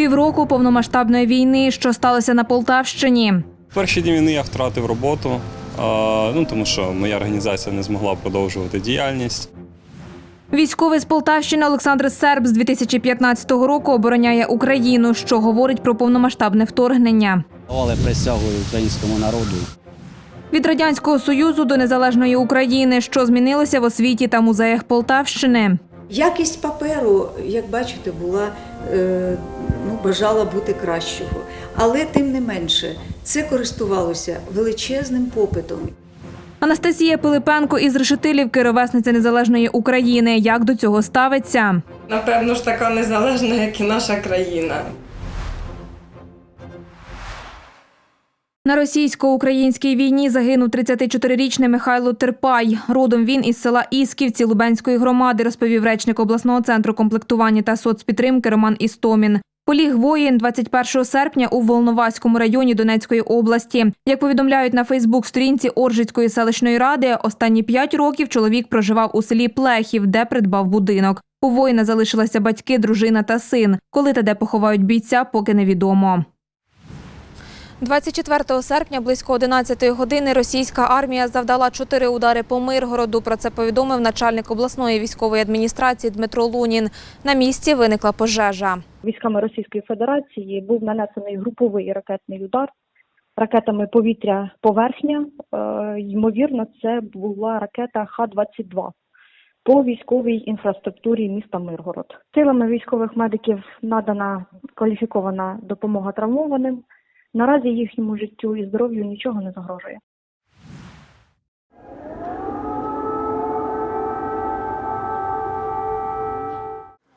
Півроку повномасштабної війни, що сталося на Полтавщині. В перші дні війни я втратив роботу, ну тому що моя організація не змогла продовжувати діяльність. Військовий з Полтавщини Олександр Серб з 2015 року обороняє Україну, що говорить про повномасштабне вторгнення. Давали присягу українському народу. Від радянського союзу до незалежної України, що змінилося в освіті та музеях Полтавщини. Якість паперу, як бачите, була е, ну, бажала бути кращого. Але тим не менше, це користувалося величезним попитом. Анастасія Пилипенко із Решетилівки, ровесниця незалежної України. Як до цього ставиться? Напевно ж така незалежна, як і наша країна. На російсько-українській війні загинув 34-річний Михайло Терпай. Родом він із села Ісківці Лубенської громади, розповів речник обласного центру комплектування та соцпідтримки Роман Істомін. Поліг воїн 21 серпня у Волноваському районі Донецької області. Як повідомляють на Фейсбук-сторінці Оржицької селищної ради, останні п'ять років чоловік проживав у селі Плехів, де придбав будинок. У воїна залишилися батьки, дружина та син. Коли та де поховають бійця, поки невідомо. 24 серпня близько 11 години російська армія завдала чотири удари по Миргороду. Про це повідомив начальник обласної військової адміністрації Дмитро Лунін. На місці виникла пожежа. військами Російської Федерації був нанесений груповий ракетний удар ракетами повітря-поверхня. Е, Ймовірно, це була ракета Х-22 по військовій інфраструктурі міста Миргород. Силами військових медиків надана кваліфікована допомога травмованим. Наразі їхньому життю і здоров'ю нічого не загрожує.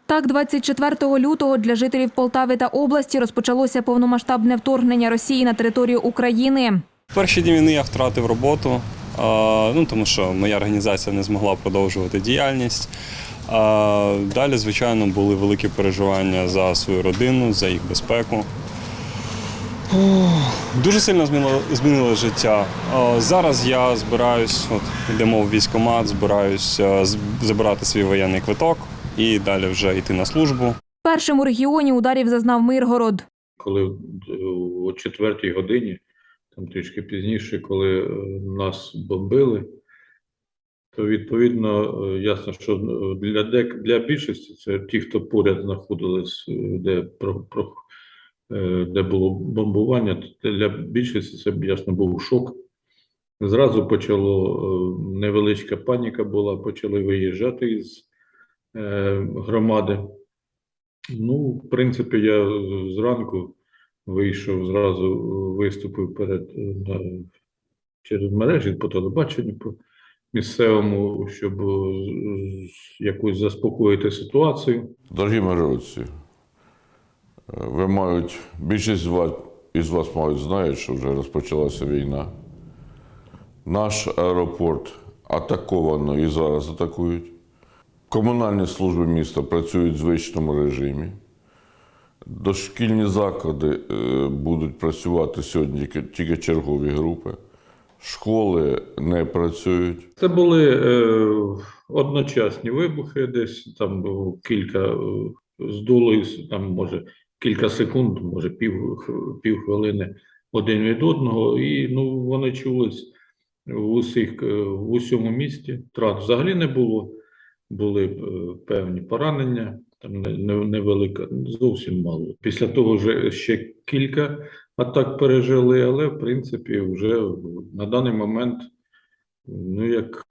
Так, 24 лютого для жителів Полтави та області розпочалося повномасштабне вторгнення Росії на територію України. В перші дні війни я втратив роботу, ну тому що моя організація не змогла продовжувати діяльність. Далі, звичайно, були великі переживання за свою родину, за їх безпеку. Дуже сильно змінило, змінило життя. Зараз я збираюсь, от йдемо в військкомат, збираюсь забирати свій воєнний квиток і далі вже йти на службу. Першим у регіоні ударів зазнав Миргород. коли е, о четвертій годині, там трішки пізніше, коли е, нас бомбили, то відповідно е, ясно, що е, для дек для більшості це ті, хто поряд знаходились, е, де про, про е, де було бомбування, то для більшості це ясно був шок. Зразу почало е, невеличка паніка була, почали виїжджати із е, громади. Ну, в принципі, я зранку вийшов, зразу виступив перед е, через мережі по телебаченню по місцевому, щоб е, якось заспокоїти ситуацію. Дорогі миротці, е, ви мають, більшість з вас, із вас мають знають, що вже розпочалася війна. Наш аеропорт атаковано і зараз атакують. Комунальні служби міста працюють в звичному режимі. Дошкільні заклади е, будуть працювати сьогодні тільки- чергові групи. Школи не працюють. Це були е, одночасні вибухи, десь там кілька е, здуло, із, там може кілька секунд, може пів, пів хвилини один від одного, і ну вони чулись в усіх е, в усьому місті. Втрат взагалі не було. Були е, певні поранення, там не- не- невелика, зовсім мало. Після того вже ще кілька атак пережили, але в принципі вже на даний момент ну як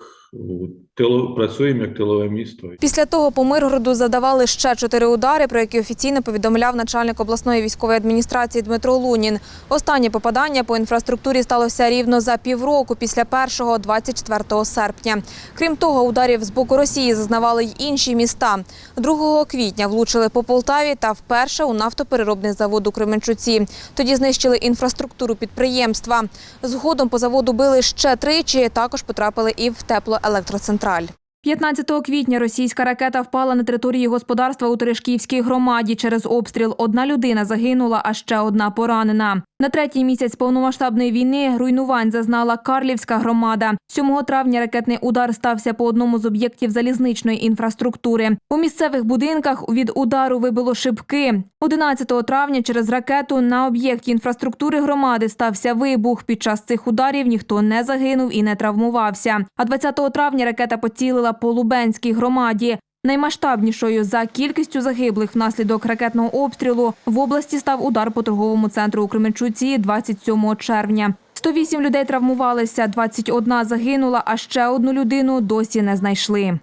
тило, працюємо як тилове місто. Після того по Миргороду задавали ще чотири удари, про які офіційно повідомляв начальник обласної військової адміністрації Дмитро Лунін. Останнє попадання по інфраструктурі сталося рівно за півроку після першого, 24 серпня. Крім того, ударів з боку Росії зазнавали й інші міста. 2 квітня влучили по Полтаві та вперше у нафтопереробний завод у Кременчуці. Тоді знищили інфраструктуру підприємства. Згодом по заводу били ще тричі, також потрапили і в теплоелектроцентраль. 15 квітня російська ракета впала на території господарства у Терешківській громаді. Через обстріл одна людина загинула, а ще одна поранена. На третій місяць повномасштабної війни руйнувань зазнала Карлівська громада. 7 травня ракетний удар стався по одному з об'єктів залізничної інфраструктури. У місцевих будинках від удару вибило шибки. 11 травня через ракету на об'єкті інфраструктури громади стався вибух. Під час цих ударів ніхто не загинув і не травмувався. А 20 травня ракета поцілила по Лубенській громаді. Наймасштабнішою за кількістю загиблих внаслідок ракетного обстрілу в області став удар по торговому центру у Кременчуці 27 червня. 108 людей травмувалися, 21 загинула, а ще одну людину досі не знайшли.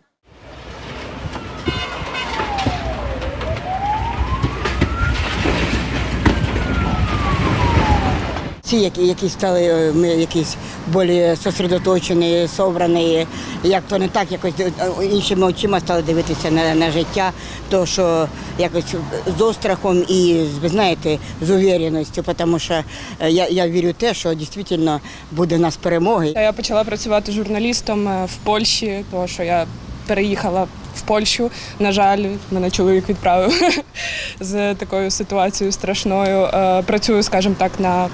Ці, які, які стали е, ми якісь більш сосредоточені, собрані, як то не так, якось е, іншими очима стали дивитися на, на життя, то що якось з острахом і ви знаєте, з увереністю, тому що е, я, я вірю в те, що дійсно буде у нас перемоги. Я почала працювати журналістом в Польщі, тому що я переїхала в Польщу. На жаль, мене чоловік відправив з такою ситуацією страшною. Працюю, скажімо так, на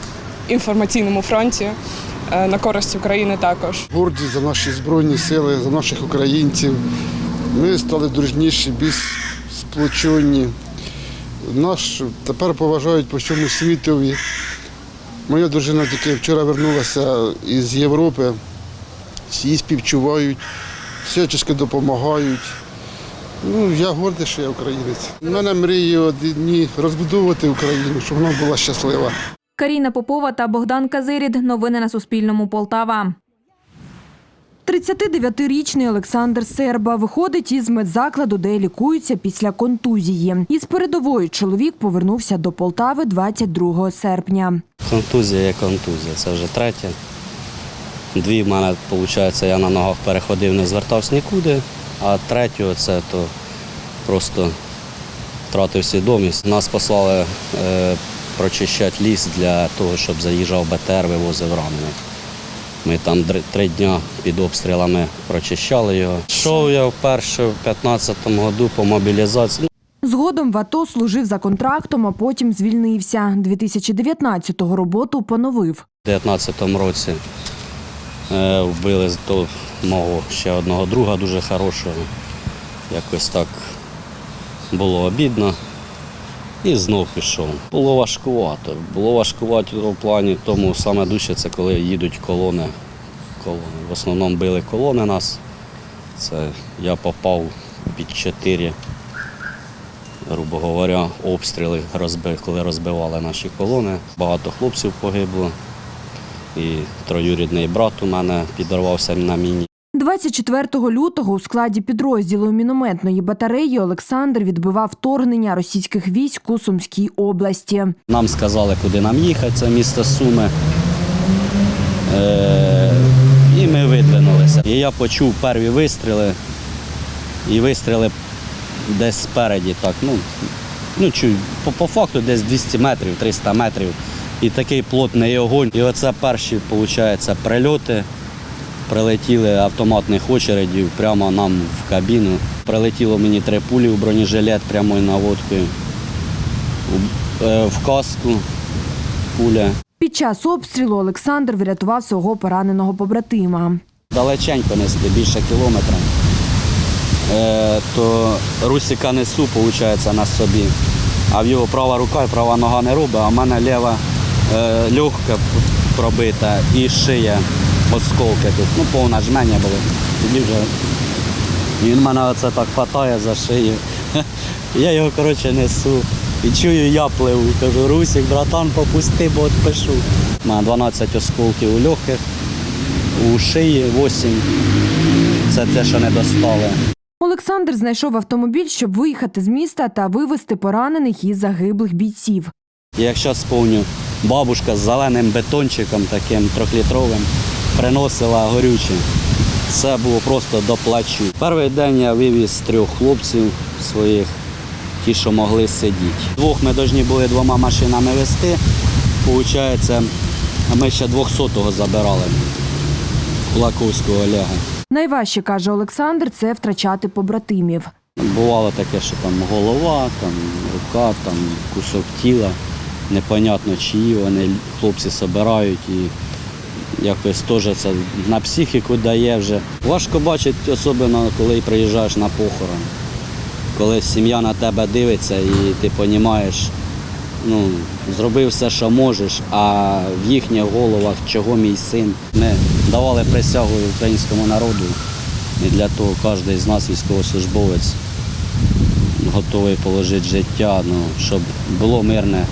інформаційному фронті. е, На користь України також. горді за наші збройні сили, за наших українців. Ми стали дружніші, більш сплочені. Наш тепер поважають по всьому світові. Моя дружина тільки вчора вернулася із Європи, їй співчувають, всячески допомагають. Ну, я гордий, що я українець. У мене мрії одні розбудовувати Україну, щоб вона була щаслива. Каріна Попова та Богдан Казирід. Новини на Суспільному. Полтава. 39-річний Олександр Серба виходить із медзакладу, де лікується після контузії. Із передової чоловік повернувся до Полтави 22 серпня. Контузія є контузія, це вже третя. Дві в мене, виходить, я на ногах переходив, не звертався нікуди, а третю це то просто втратив свідомість. Нас послали е, прочищати ліс для того, щоб заїжджав БТР, вивозив ранених. Ми там три дні під обстрілами прочищали його. Йшов я вперше в 15-му году по мобілізації. Згодом в АТО служив за контрактом, а потім звільнився. 2019-го роботу поновив. У 19-му році е, вбили то мого ще одного друга дуже хорошого. Якось так було обідно. І знов пішов. Було важкувато. Було важкувато в плані тому саме дужче це коли їдуть колони. колони. В основному били колони нас. Це я попав під чотири, грубо говоря, обстріли, коли розбивали наші колони. Багато хлопців погибло. І троюрідний брат у мене підорвався на міні. 24 лютого у складі підрозділу мінометної батареї Олександр відбивав вторгнення російських військ у Сумській області. Нам сказали, куди нам їхати, це місто Суми. Е, і ми видвинулися. І я почув перві вистріли, і вистріли десь спереді, так, ну, ну по, по факту десь 200 метрів, 300 метрів. І такий плотний огонь. І оце перші, виходить, прильоти. Прилетіли автоматних очередів прямо нам в кабіну. Прилетіло мені три пулі в бронежилет прямою наводкою. Е, В каску пуля. Під час обстрілу Олександр врятував свого пораненого побратима. Далеченько нести, більше кілометра. Е, то Русіка несу, виходить, на собі. А в його права рука і права нога не робить, а в мене ліва е, легка пробита і шия осколки тут. Ну, повна жменя була. Тоді вже він мене оце так хватає за шию. Я його, коротше, несу. І чую, я пливу. Кажу, Русік, братан, попусти, бо відпишу. У мене 12 осколків у легких, у шиї 8. Це те, що не достали. Олександр знайшов автомобіль, щоб виїхати з міста та вивезти поранених і загиблих бійців. І як сповню, бабушка з зеленим бетончиком таким трьохлітровим приносила горюче. Це було просто до плачу. Перший день я вивіз трьох хлопців своїх, ті, що могли сидіти. Двох ми повинні були двома машинами вести. Получається, ми ще 200-го забирали Кулаковського Олега. Найважче, каже Олександр, це втрачати побратимів. Бувало таке, що там голова, там рука, там кусок тіла. непонятно чиї вони хлопці собирають і якось теж це на психіку дає вже. Важко бачити, особливо коли приїжджаєш на похорон. Коли сім'я на тебе дивиться і ти розумієш, ну, зробив все, що можеш, а в їхніх головах, чого мій син. Ми давали присягу українському народу. І для того кожен з нас, військовослужбовець, готовий положити життя, ну, щоб було мирне,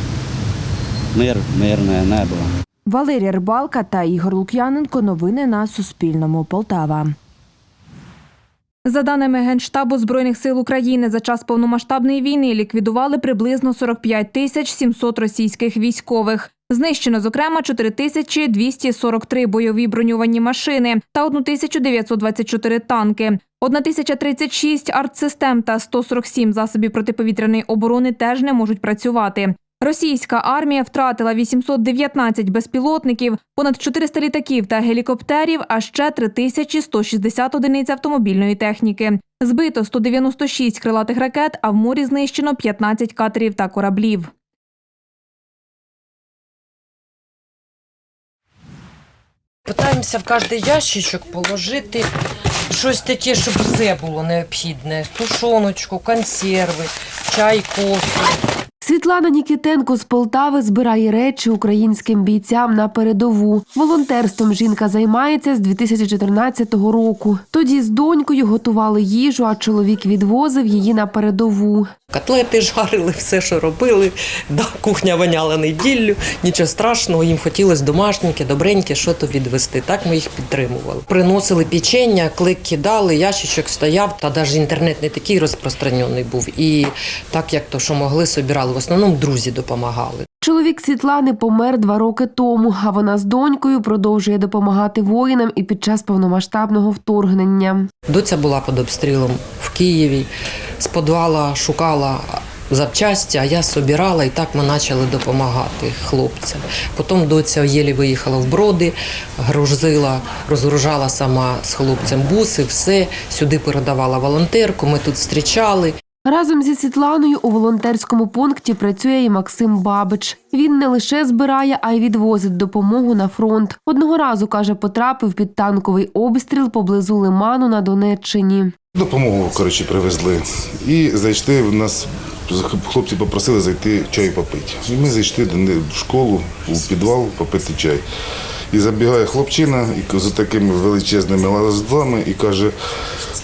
мир, мирне небо. Валерія Рибалка та Ігор Лук'яненко. Новини на Суспільному. Полтава. За даними Генштабу Збройних сил України, за час повномасштабної війни ліквідували приблизно 45 тисяч 700 російських військових. Знищено, зокрема, 4243 бойові броньовані машини та 1924 танки. 1036 артсистем та 147 засобів протиповітряної оборони теж не можуть працювати. Російська армія втратила 819 безпілотників, понад 400 літаків та гелікоптерів, а ще 3160 одиниць автомобільної техніки. Збито 196 крилатих ракет, а в морі знищено 15 катерів та кораблів. Питаємося в кожний ящичок положити щось таке, щоб все було необхідне. Тушоночку, консерви, чай, кофе. Світлана Нікітенко з Полтави збирає речі українським бійцям на передову. Волонтерством жінка займається з 2014 року. Тоді з донькою готували їжу, а чоловік відвозив її на передову. Котлети жарили, все, що робили. Да, кухня воняла неділю, нічого страшного, їм хотілося домашненьке, добреньке, що то відвести. Так ми їх підтримували. Приносили печення, клик кидали, ящичок стояв, та навіть інтернет не такий розпространений був. І так як то, що могли, собирали. В основному друзі допомагали. Чоловік Світлани помер два роки тому, а вона з донькою продовжує допомагати воїнам і під час повномасштабного вторгнення. Доця була під обстрілом в Києві, з підвала шукала запчасті, а я собирала і так ми почали допомагати хлопцям. Потім доця єлі виїхала в броди, грузила, розгружала сама з хлопцем буси, все сюди передавала волонтерку. Ми тут зустрічали. Разом зі Світланою у волонтерському пункті працює і Максим Бабич. Він не лише збирає, а й відвозить допомогу на фронт. Одного разу каже, потрапив під танковий обстріл поблизу Лиману на Донеччині. Допомогу коротше, привезли. І зайшли в нас. Хлопці попросили зайти чай попити. І ми зайшли до них в школу, у підвал попити чай. І забігає хлопчина і з такими величезними лаздами і каже,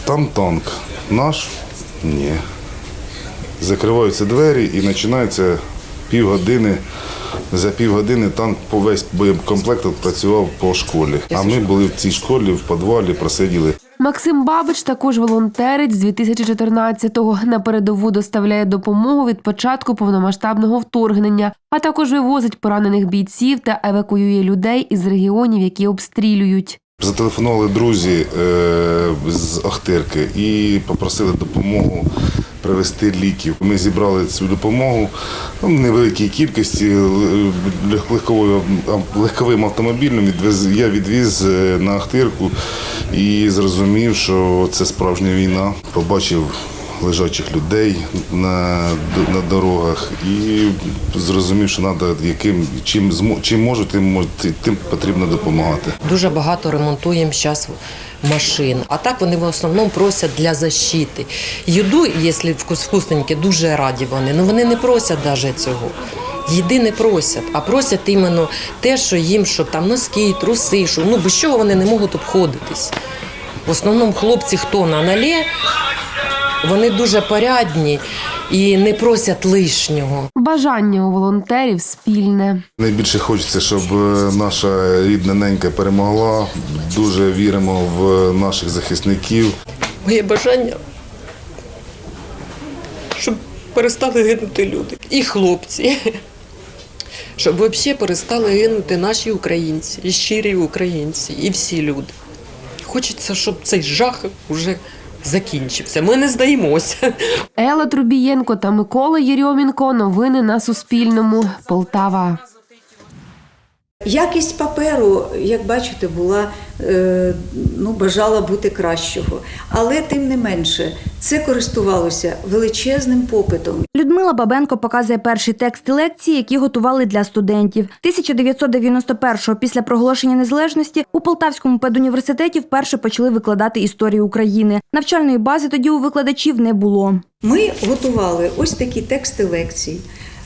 там танк. Наш? Ні. Закриваються двері і починається півгодини. За півгодини танк по весь боєкомплект працював по школі. А ми були в цій школі в підвалі, просиділи. Максим Бабич також волонтерець з 2014-го. На передову доставляє допомогу від початку повномасштабного вторгнення, а також вивозить поранених бійців та евакуює людей із регіонів, які обстрілюють. Зателефонували друзі е, з Охтирки і попросили допомогу привезти ліків. Ми зібрали цю допомогу в невеликій кількості е, легковим автомобілем. Я відвіз е, на Охтирку і зрозумів, що це справжня війна. Побачив лежачих людей на, на дорогах і зрозумів, що треба яким чим чим можу, тим мож- тим потрібно допомагати. Дуже багато ремонтуємо зараз машин. А так вони в основному просять для защити. Їду, якщо вкус- вкусненьке, дуже раді вони. Ну вони не просять навіть цього. Їди не просять, а просять іменно те, що їм, щоб там носки, труси, що ну без чого вони не можуть обходитись. В основному хлопці, хто на налє, вони дуже порядні і не просять лишнього. Бажання у волонтерів спільне. Найбільше хочеться, щоб е, наша рідна ненька перемогла. Дуже віримо в наших захисників. Моє бажання, щоб перестали гинути люди. І хлопці. Щоб взагалі перестали гинути наші українці, і щирі українці, і всі люди. Хочеться, щоб цей жах вже закінчився. Ми не здаємося. Ела Трубієнко та Микола Єрьомінко. Новини на Суспільному. Полтава. Якість паперу, як бачите, була е, ну, бажала бути кращого. Але тим не менше, це користувалося величезним попитом. Людмила Бабенко показує перші тексти лекції, які готували для студентів. 1991-го, після проголошення незалежності, у Полтавському педуніверситеті вперше почали викладати історію України. Навчальної бази тоді у викладачів не було. Ми готували ось такі тексти лекцій.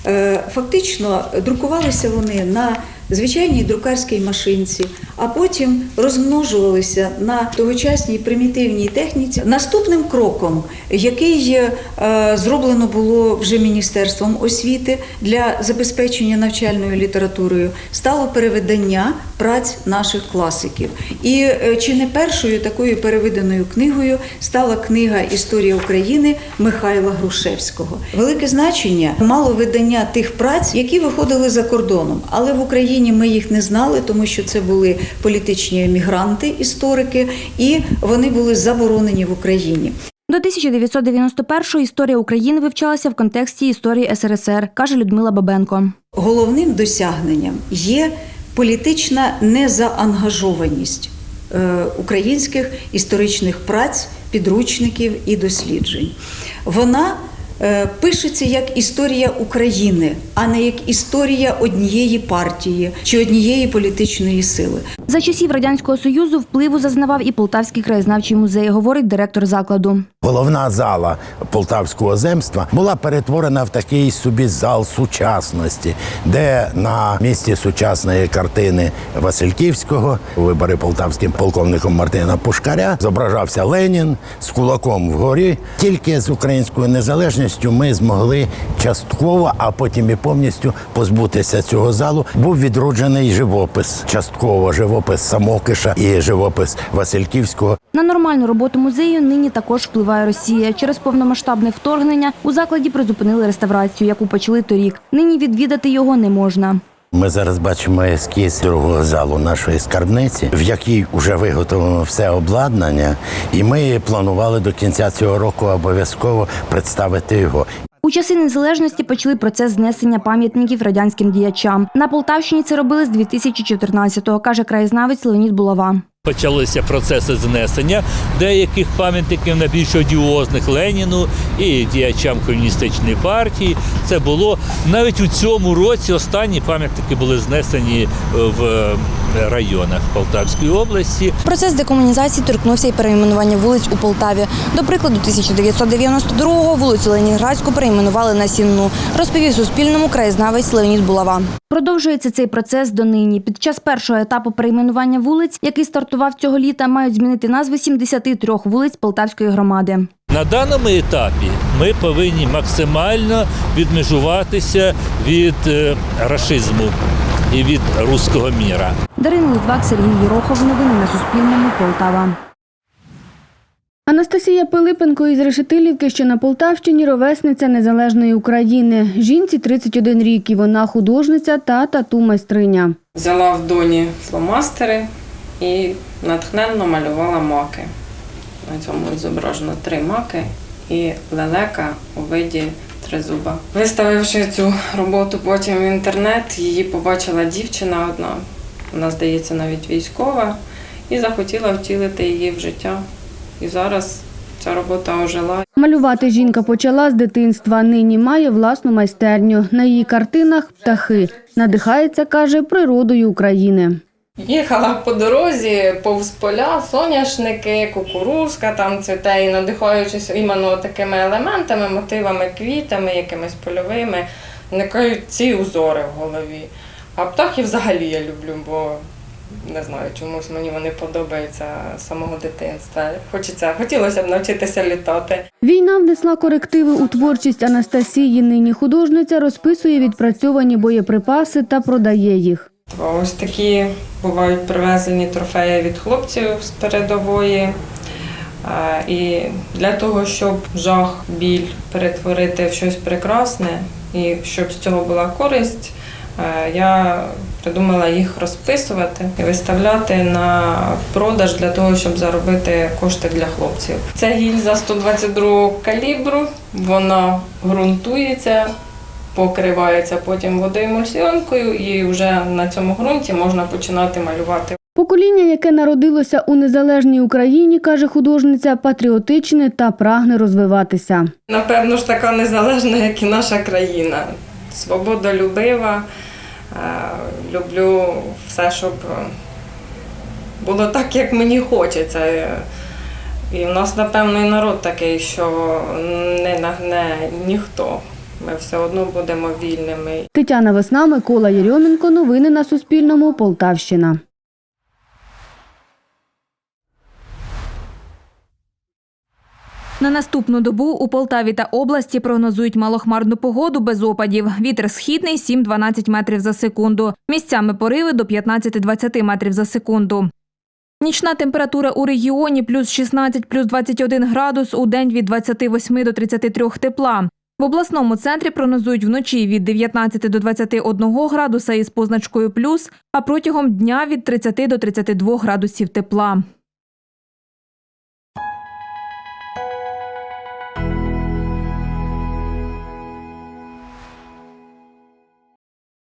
Е, Фактично друкувалися вони на звичайній друкарській машинці, а потім розмножувалися на тогочасній примітивній техніці. Наступним кроком, який е, зроблено було вже Міністерством освіти для забезпечення навчальною літературою, стало переведення праць наших класиків. І е, чи не першою такою переведеною книгою стала книга Історія України Михайла Грушевського. Велике значення мало видання тих праць, які виходили за кордоном, але в Україні ми їх не знали, тому що це були політичні емігранти, історики, і вони були заборонені в Україні. До 1991-го історія України вивчалася в контексті історії СРСР, каже Людмила Бабенко. Головним досягненням є політична незаангажованість е, українських історичних праць, підручників і досліджень. Вона пишеться як історія України, а не як історія однієї партії чи однієї політичної сили. За часів радянського союзу впливу зазнавав і Полтавський краєзнавчий музей, говорить директор закладу. Головна зала полтавського земства була перетворена в такий собі зал сучасності, де на місці сучасної картини Васильківського, вибори полтавським полковником Мартина Пушкаря, зображався Ленін з кулаком вгорі. Тільки з українською незалежністю ми змогли частково, а потім і повністю позбутися цього залу. Був відроджений живопис, частково живопис Самокиша і живопис Васильківського. На нормальну роботу музею нині також впливає Росія. Через повномасштабне вторгнення у закладі призупинили реставрацію, яку почали торік. Нині відвідати його не можна. Ми зараз бачимо ескіз другого залу нашої скарбниці, в якій вже виготовлено все обладнання, і ми планували до кінця цього року обов'язково представити його. У часи незалежності почали процес знесення пам'ятників радянським діячам. На Полтавщині це робили з 2014-го, каже краєзнавець Леонід Булава. Почалися процеси знесення деяких пам'ятників найбільш одіозних Леніну і діячам комуністичної партії. Це було навіть у цьому році. Останні пам'ятники були знесені в е, районах Полтавської області. Процес декомунізації торкнувся і перейменування вулиць у Полтаві. До прикладу, 1992-го вулицю Ленінградську перейменували на Сінну, розповів Суспільному краєзнавець Леонід Булава. Продовжується цей процес донині. Під час першого етапу перейменування вулиць, який стартував цього літа, мають змінити назви 73 вулиць Полтавської громади. На даному етапі ми повинні максимально відмежуватися від е, рашизму і від руського міра. Дарина Литвак, Сергій Єрохов. Новини на Суспільному. Полтава. Анастасія Пилипенко із Решетилівки, що на Полтавщині, ровесниця незалежної України. Жінці 31 рік, і вона художниця та тату-майстриня. Взяла в доні фломастери і натхненно малювала маки. На цьому зображено три маки і лелека у виді тризуба. Виставивши цю роботу потім в інтернет, її побачила дівчина одна, вона, здається, навіть військова, і захотіла втілити її в життя. І зараз ця робота ожила. Малювати жінка почала з дитинства. Нині має власну майстерню. На її картинах птахи. Надихається, каже, природою України. Їхала по дорозі, повз поля, соняшники, кукурузка там цвіте, і надихаючись іменно такими елементами, мотивами, квітами, якимись польовими, виникають ці узори в голові. А птахи взагалі я люблю, бо не знаю, чомусь мені вони подобаються з самого дитинства. Хочеться, хотілося б навчитися літати. Війна внесла корективи у творчість Анастасії. Нині художниця розписує відпрацьовані боєприпаси та продає їх. Ось такі бувають привезені трофеї від хлопців з передової. Е, І для того, щоб жах, біль перетворити в щось прекрасне і щоб з цього була користь, е, я придумала їх розписувати і виставляти на продаж для того, щоб заробити кошти для хлопців. Це гільза 122 калібру, вона ґрунтується покривається потім водоемульсіонкою, і вже на цьому ґрунті можна починати малювати. Покоління, яке народилося у незалежній Україні, каже художниця, патріотичне та прагне розвиватися. Напевно ж така незалежна, як і наша країна. Свободолюбива. Е, Люблю все, щоб було так, як мені хочеться. І в нас, напевно, і народ такий, що не нагне ніхто. Ми все одно будемо вільними. Тетяна Весна, Микола Єрьоменко. Новини на Суспільному. Полтавщина. На наступну добу у Полтаві та області прогнозують малохмарну погоду без опадів. Вітер східний 7-12 метрів за секунду. Місцями пориви до 15-20 метрів за секунду. Нічна температура у регіоні плюс 16, плюс 21 градус, у день від 28 до 33 тепла. В обласному центрі прогнозують вночі від 19 до 21 градуса із позначкою плюс, а протягом дня від 30 до 32 градусів тепла.